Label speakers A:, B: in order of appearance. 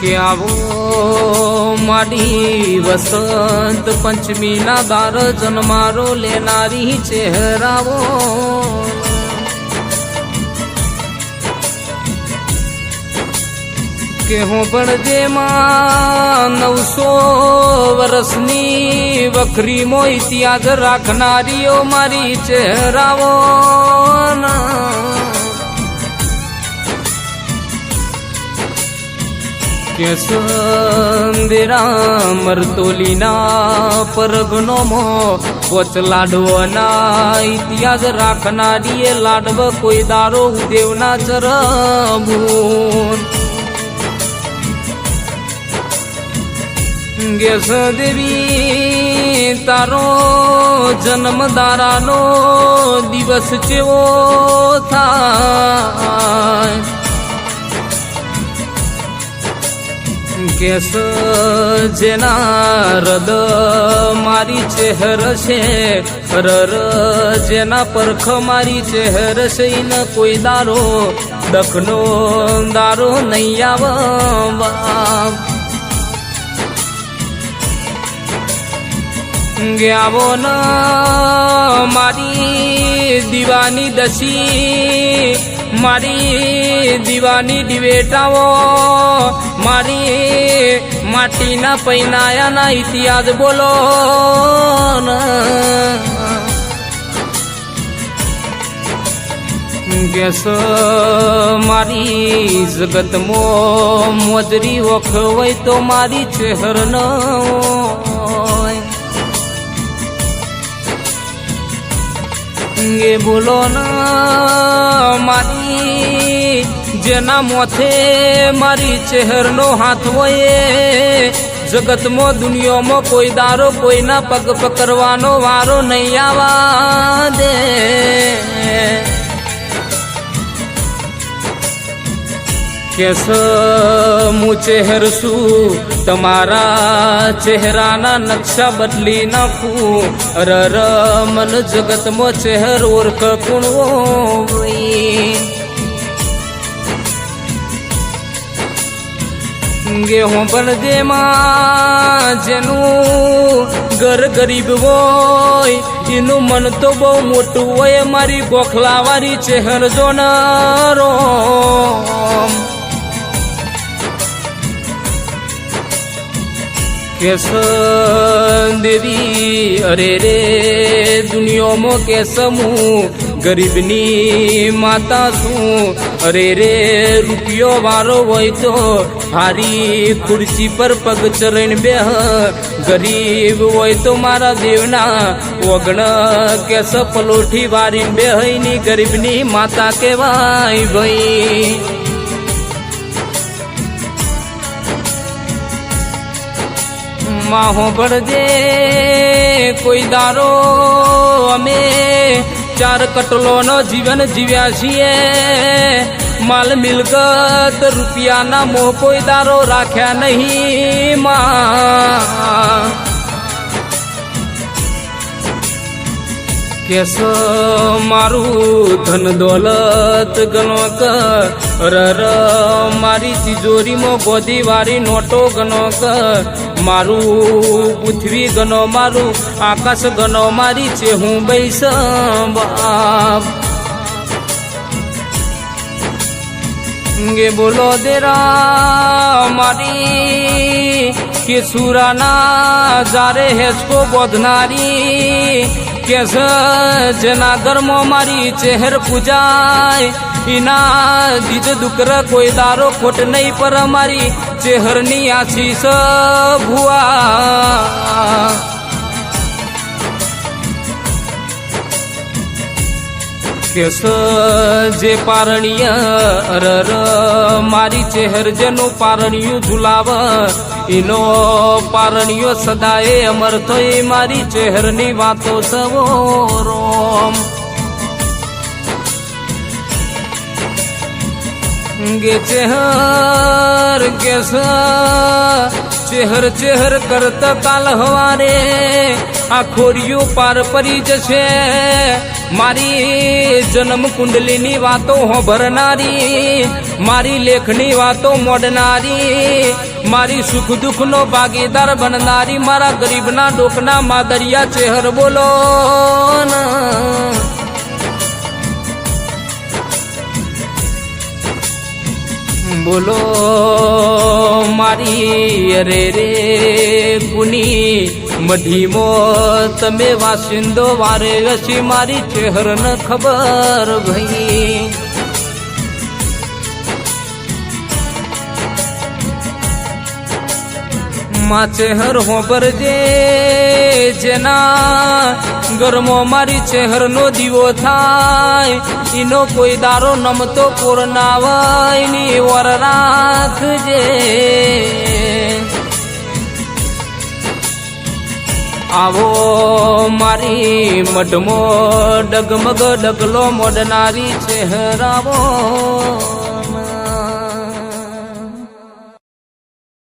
A: કે આવો માડી વસંત પંચમીના દાર જન્મારો લેનારી ચહેરાવો કે હું પણ જેમાં નવસો વર્ષની વખરીમો ઇતિહાસ રાખનારીઓ મારી ચહેરાવો સંદેરા મરતોલીના પરગનો મો પોચ લાડવાના ઇતિહાસ રાખનારીએ લાડવ, કોઈ દારો દેવના ચરબૂન ગેસ દેવી, તારો જન્મ દારાનો દિવસ જેવો થાય? કેસ જેના રદ મારી ચહેર છે. રર જેના પરખ મારી ચહેર છે. ન કોઈ દારો, દખનો દારો નહીં આવવા. ગ્યાવો ન મારી દીવાની દસી, મારી દીવાની દિવેટાઓ મારી માટીના પૈનાયાના ઇતિહાસ બોલો ગેસ મારી જગતમો મોજરી વખ હોય તો મારી ચહેર ન હોય. એ બોલો ના મારી જેના મોથે મારી ચહેરનો હાથ હોય જગતમાં, દુનિયામાં કોઈ દારો, કોઈના પગ પકડવાનો વારો નહીં આવા દે. કેસ હું ચહેર છું, તમારા ચહેરાના નકશા બદલી નાખું. રર મન જગતમાં ચહેર ઓળખ કુણવો ગે હું બળદેમાં, જેનું ઘર ગરીબ હોય, એનું મન તો બહુ મોટું હોય, મારી ગોખલાવાળી ચહેર જોનારો. કેસ દેવી અરે રે, દુનિયામાં કેસમું? ગરીબની માતા છું અરે રે, રૂપિયો વારો હોય તો હારી ખુરશી પર પગ ચરણ બે ગરીબ હોય તો મારા દેવના ઓગણ કેસ પલોઠી વારીને બે હૈની ગરીબની માતા કહેવાય ભાઈ. માહો પડજે કોઈ દારો અમે. ચાર કટલોનો જીવન જીવ્યા છીએ. માલ મિલકત, રૂપિયાના મોહ કોઈ દારો રાખ્યા નહીં માં. કેસ મારું ધન દોલત ગણો કર મારી તિજોરીમાં ગોદી વારી નોટો ગણો કર મારું પૃથ્વી ગનો મારું, આકાશ ગનો મારી છે, હું બૈસ બાપ ગે બોલો દેરા મારી કે સુરાના જારે હેસકો બોધનારી. કે જેના ધર્મ મારી ચહેર પૂજાય. એના દીજ દુકર કોઈ દારો ખોટ નહીં, પર મારી ચહેરની આશીષ ભુવા. કેસ જે પારણીય અરર. મારી ચહેર જેનું પારણિયું ઝુલાવ એનો પારણીયો સદાય અમર થઈ મારી ચહેરની વાતો સવો રોમ. ગે ચેહર કેસ ચેહર, ચહેર કરતા કાલ હવારે. આ ખોરિયું પાર પરી જશે. મારી જન્મ કુંડલીની વાતો હોભરનારી મારી લેખની વાતો મોડનારી, મારી સુખ દુઃખનો ભાગીદાર બનનારી, મારા ગરીબના ડોકના માદરિયા ચેહર બોલો બોલો, મારી અરે રે ગુની મઢીમો તમે વાસિંદો વારે હસી મારી ચહેર ન ખબર ભાઈ. માં ચહેર હોબરજે જેના ગરમો મારી ચહેરનો દીવો થાય. એનો કોઈ દારો નમતો કોર ના હોયની વર રાખજે. આવો મારી મઢમો ડગમગ ડગલો મોડનારી ચહેરાવો.